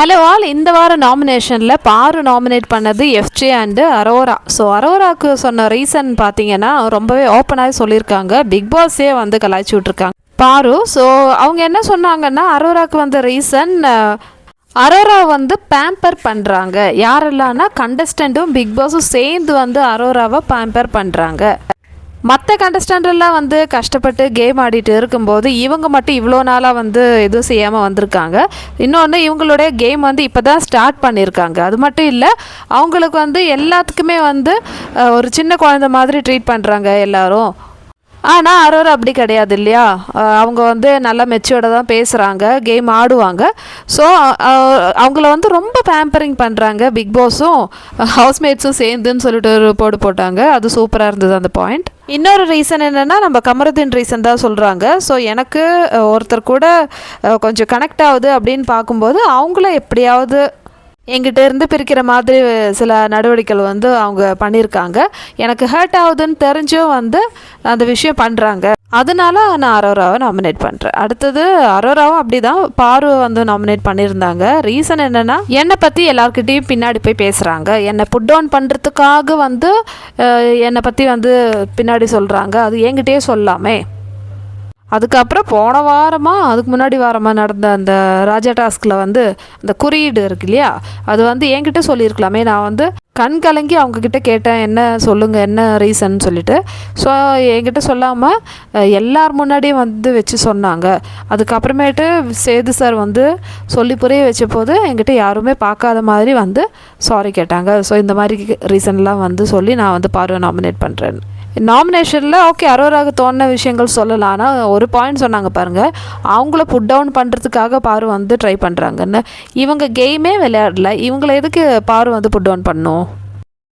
Hello all இந்த வார நாமினேஷனில் பாரு நாமினேட் பண்ணது எஃப்ஜே அண்டு அரோரா ஸோ அரோராக்கு சொன்ன ரீசன் பார்த்தீங்கன்னா ரொம்பவே ஓப்பனாக சொல்லியிருக்காங்க. பிக் பாஸே வந்து கலாய்ச்சி விட்ருக்காங்க பாரு ஸோ அவங்க என்ன சொன்னாங்கன்னா அரோராக்கு வந்த ரீசன் அரோரா வந்து பேம்பர் பண்ணுறாங்க யாரெல்லாம்னா கண்டஸ்டண்ட்டும் பிக் பாஸும் சேர்ந்து வந்து அரோராவை பேம்பர் பண்ணுறாங்க மற்ற contestant வந்து கஷ்டப்பட்டு கேம் ஆடிட்டு இருக்கும்போது இவங்க மட்டும் இவ்வளோ நாளாக வந்து எதுவும் செய்யாமல் வந்திருக்காங்க. இன்னொன்று இவங்களுடைய கேம் வந்து இப்போ தான் ஸ்டார்ட் பண்ணியிருக்காங்க அது மட்டும் இல்லை அவங்களுக்கு வந்து எல்லாத்துக்குமே வந்து ஒரு சின்ன குழந்தை மாதிரி ட்ரீட் பண்ணுறாங்க எல்லோரும். ஆனால் அரோரா அப்படி கிடையாது இல்லையா? அவங்க வந்து நல்லா மெச்சூர்டாக தான் பேசுகிறாங்க கேம் ஆடுவாங்க. ஸோ அவங்கள வந்து ரொம்ப பேம்பரிங் பண்ணுறாங்க பிக் பாஸும் ஹவுஸ்மேட்ஸும் சேர்ந்துன்னு சொல்லிட்டு ஒரு போடு போட்டாங்க. அது சூப்பராக இருந்தது அந்த பாயிண்ட் இன்னொரு ரீசன் என்னென்னா நம்ம கமருதீன் ரீசன் தான் சொல்கிறாங்க ஸோ எனக்கு ஒருத்தர் கூட கொஞ்சம் கனெக்ட் ஆகுது அப்படின்னு பார்க்கும்போது அவங்கள எப்படியாவது எங்கிட்ட இருந்து பிரிக்கிற மாதிரி சில நடவடிக்கைகள் வந்து அவங்க பண்ணியிருக்காங்க. எனக்கு ஹர்ட் ஆகுதுன்னு தெரிஞ்சும் வந்து அந்த விஷயம் பண்ணுறாங்க அதனால நான் அரோராவை நாமினேட் பண்ணுறேன் அடுத்தது அரோராவும் அப்படி தான் பார்வை வந்து நாமினேட் பண்ணியிருந்தாங்க. ரீசன் என்னென்னா என்னை பற்றி எல்லாருக்கிட்டேயும் பின்னாடி போய் பேசுகிறாங்க என்னை புட் டவுன் பண்ணுறதுக்காக வந்து என்னை பற்றி வந்து பின்னாடி சொல்கிறாங்க அது என்கிட்டயே சொல்லாமே. அதுக்கப்புறம் போன வாரமாக அதுக்கு முன்னாடி வாரமாக நடந்த அந்த ராஜா டாஸ்கில் வந்து அந்த குறியீடு இருக்கு இல்லையா? அது வந்து என்கிட்ட சொல்லியிருக்கலாமே. நான் வந்து கண் கலங்கி அவங்கக்கிட்ட கேட்டேன் என்ன சொல்லுங்கள் என்ன ரீசன் சொல்லிட்டு. ஸோ என்கிட்ட சொல்லாமல் எல்லார் முன்னாடியும் வந்து வச்சு சொன்னாங்க. அதுக்கப்புறமேட்டு சேது சார் வந்து சொல்லி புரிய வச்ச போது என்கிட்ட யாருமே பார்க்காத மாதிரி வந்து சாரி கேட்டாங்க. ஸோ இந்த மாதிரி ரீசன்லாம் வந்து சொல்லி நான் வந்து பார்வை நாமினேட் பண்ணுறேன் நாமினேஷனில் ஓகே அரோராக தோணின விஷயங்கள் சொல்லலாம். ஆனால் ஒரு பாயிண்ட் சொன்னாங்க பாருங்கள் அவங்கள புட் டவுன் பண்ணுறதுக்காக பாரு வந்து ட்ரை பண்ணுறாங்கன்னு இவங்க கேமே விளையாடல. இவங்கள எதுக்கு பாரு வந்து புட் டவுன் பண்ணும்?